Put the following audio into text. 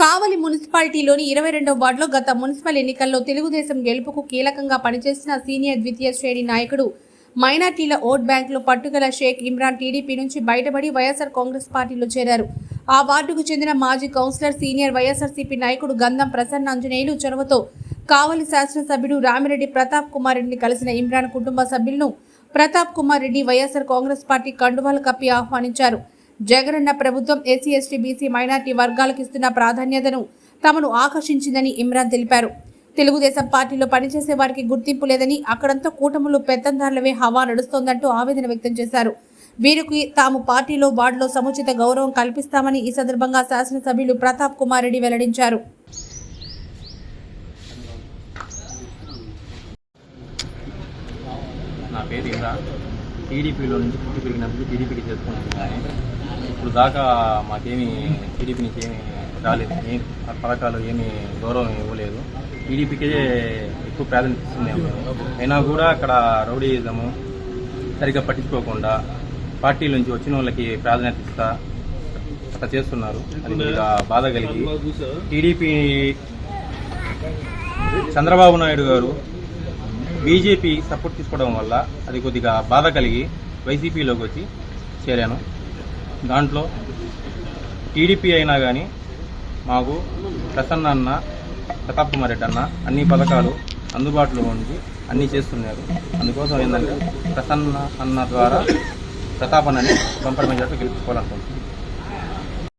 కావలి మున్సిపాలిటీలోని ఇరవై రెండవ వార్డులో గత మున్సిపల్ ఎన్నికల్లో తెలుగుదేశం గెలుపుకు కీలకంగా పనిచేసిన సీనియర్ ద్వితీయ శ్రేణి నాయకుడు మైనార్టీల ఓట్ బ్యాంకులో పట్టుగల షేక్ ఇమ్రాన్ టీడీపీ నుంచి బయటపడి వైఎస్ఆర్ కాంగ్రెస్ పార్టీలో చేరారు. ఆ వార్డుకు చెందిన మాజీ కౌన్సిలర్ సీనియర్ వైఎస్ఆర్సీపీ నాయకుడు గంధం ప్రసన్న ఆంజనేయులు చొరవతో కావలి శాసనసభ్యుడు రామిరెడ్డి ప్రతాప్ కుమార్ రెడ్డిని కలిసిన ఇమ్రాన్ కుటుంబ సభ్యులను ప్రతాప్ కుమార్ రెడ్డి వైఎస్ఆర్ కాంగ్రెస్ పార్టీ కండువాలు కప్పి ఆహ్వానించారు. జగనన్న ప్రభుత్వం ఎస్సీ ఎస్టీ బీసీ మైనార్టీ వర్గాలకు ఇస్తున్న ప్రాధాన్యతను తమను ఆకర్షించిందని ఇమ్రాన్ తెలిపారు. తెలుగుదేశం పార్టీలో పనిచేసే వారికి గుర్తింపు లేదని అక్కడంతా కూటములు పెత్తందారులవే హవా నడుస్తోందంటూ ఆవేదన వ్యక్తం చేశారు. వీరికి తాము పార్టీలో వార్డులో సముచిత గౌరవం కల్పిస్తామని ఈ సందర్భంగా శాసనసభ్యులు ప్రతాప్ కుమార్ రెడ్డి వెల్లడించారు. నా పేరు టీడీపీలో నుంచి పుట్టి పెరిగినప్పుడు టీడీపీకి చేసుకుంటున్నాను ఇప్పుడు దాకా మాకేమీ టీడీపీ నుంచి ఏమీ రాలేదు. ఏ ఆ పథకాలు ఏమీ గౌరవం ఇవ్వలేదు. టీడీపీకే ఎక్కువ ప్రాధాన్యత ఇస్తుంది అయినా కూడా అక్కడ రౌడీయిజము సరిగ్గా పట్టించుకోకుండా పార్టీ నుంచి వచ్చిన వాళ్ళకి ప్రాధాన్యత ఇస్తా అట్లా చేస్తున్నారు. అది కొద్దిగా బాధ కలిగి టీడీపీ చంద్రబాబు నాయుడు గారు బీజేపీ సపోర్ట్ తీసుకోవడం వల్ల అది కొద్దిగా బాధ కలిగి వైసీపీలోకి వచ్చి చేరాను. దాంట్లో టీడీపీ అయినా కానీ మాకు ప్రసన్న అన్న ప్రతాప్ కుమార్ రెడ్డి అన్న అన్ని పథకాలు అందుబాటులో ఉండి అన్నీ చేస్తున్నారు. అందుకోసం ఏంటంటే ప్రసన్న అన్న ద్వారా ప్రతాప్ అన్నని బంపర్ మెజార్టీ గెలుపుకోవాలనుకుంటున్నాను